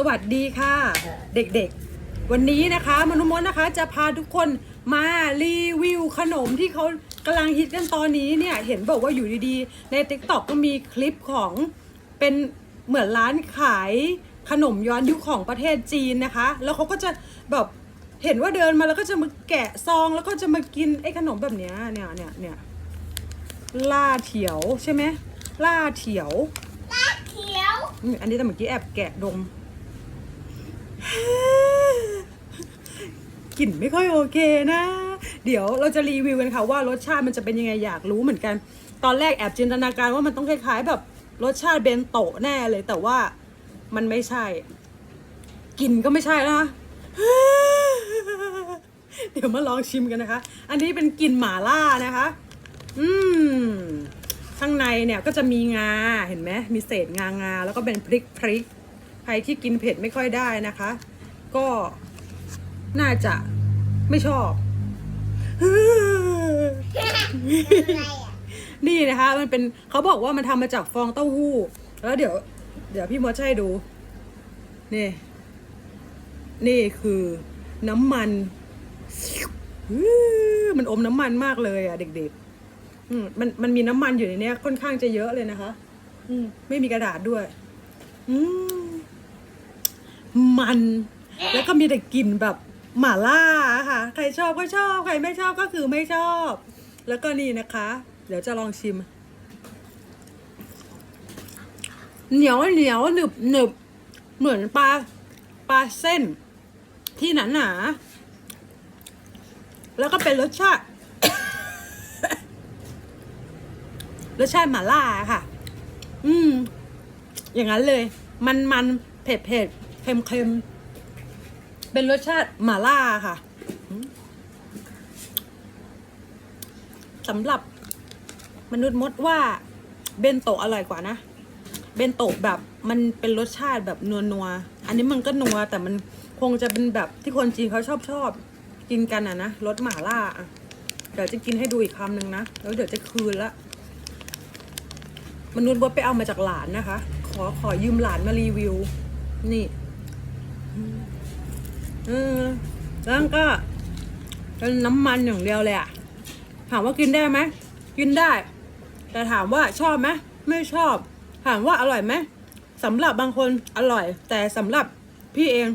สวัสดีค่ะ เด็กๆ วันนี้นะคะมนุษย์มดนะคะ จะพาทุกคนมารีวิวขนมที่เขากำลังฮิตกันตอนนี้เนี่ย เห็นบอกว่าอยู่ดีๆ ใน t ิ k t o k ก็มีคลิปของเป็นเหมือนร้านขายขนมย้อนยุคของประเทศจีนนะคะ แล้วเขาก็จะแบบเห็นว่าเดินมาแล้วก็จะมาแกะซองแล้วก็จะมากินไอ้ขนมแบบเนี้ยเนี่ยเนี่ยเนี่ยล่าเถียวใช่ไหมล่าเถียวเขียวอืมอันนี้แต่เมื่อกี้แอบแกะดม กลิ่นไม่ค่อยโอเคนะ เดี๋ยวเราจะรีวิวกันค่ะว่ารสชาติมันจะเป็นยังไงอยากรู้เหมือนกัน ตอนแรกแอบจินตนาการว่ามันต้องคล้ายๆแบบรสชาติเบนโตะแน่เลย แต่ว่ามันไม่ใช่กลิ่นก็ไม่ใช่นะเดี๋ยวมาลองชิมกันนะคะ อันนี้เป็นกลิ่นหม่าล่านะคะ อืม ข้างในเนี่ยก็จะมีงา เห็นไหม มีเศษงางา แล้วก็เป็นพริกพริก ใครที่กินเผ็ดไม่ค่อยได้นะคะ ก็น่าจะไม่ชอบนี่นะคะ มันเป็นเขาบอกว่ามันทำมาจากฟองเต้าหู้ แล้วเดี๋ยว เดี๋ยวพี่มดจะให้ดู นี่ นี่คือน้ำมันมันอมน้ำมันมากเลยอะ เด็กๆมันมันมีน้ำมันอยู่ในนี้ค่อนข้างจะเยอะเลยนะคะ อืมไม่มีกระดาษด้วย อืมมัน แล้วก็มีแต่กลิ่นแบบหม่าล่าค่ะ ใครชอบก็ชอบ ใครไม่ชอบก็คือไม่ชอบ แล้วก็นี่นะคะ เดี๋ยวจะลองชิม เหนียวเหนียวหนึบหนึบเหมือนปลาปลาเส้น ที่หนาหนาแล้วก็เป็นรสชาติ รสชาติหม่าล่าค่ะ อืม อย่างนั้นเลย มันมันเผ็ดเผ็ดเค็มเค็ม เป็นรสชาติหม่าล่าค่ะสำหรับมนุษย์มดว่าเบนโตะอร่อยกว่านะ เบนโตะแบบมันเป็นรสชาติแบบนัวนัวๆอันนี้มันก็นัวแต่มันคงจะเป็นแบบที่คนจีนเขาชอบชอบกินกันอะนะรสหม่าล่าอะเดี๋ยวจะกินให้ดูอีกคำหนึ่งนะ แล้วเดี๋ยวจะคืนละมนุษย์บดไปเอามาจากหลานนะคะ ขอขอยืมหลานมารีวิว นี่ ออแล้วก็เป็นน้ำมันอย่างเดียวเลยอะถามว่ากินได้ไหมกินได้ แต่ถามว่าชอบไหมไม่ชอบ ถามว่าอร่อยไหมสำหรับบางคนอร่อย แต่สำหรับพี่เอง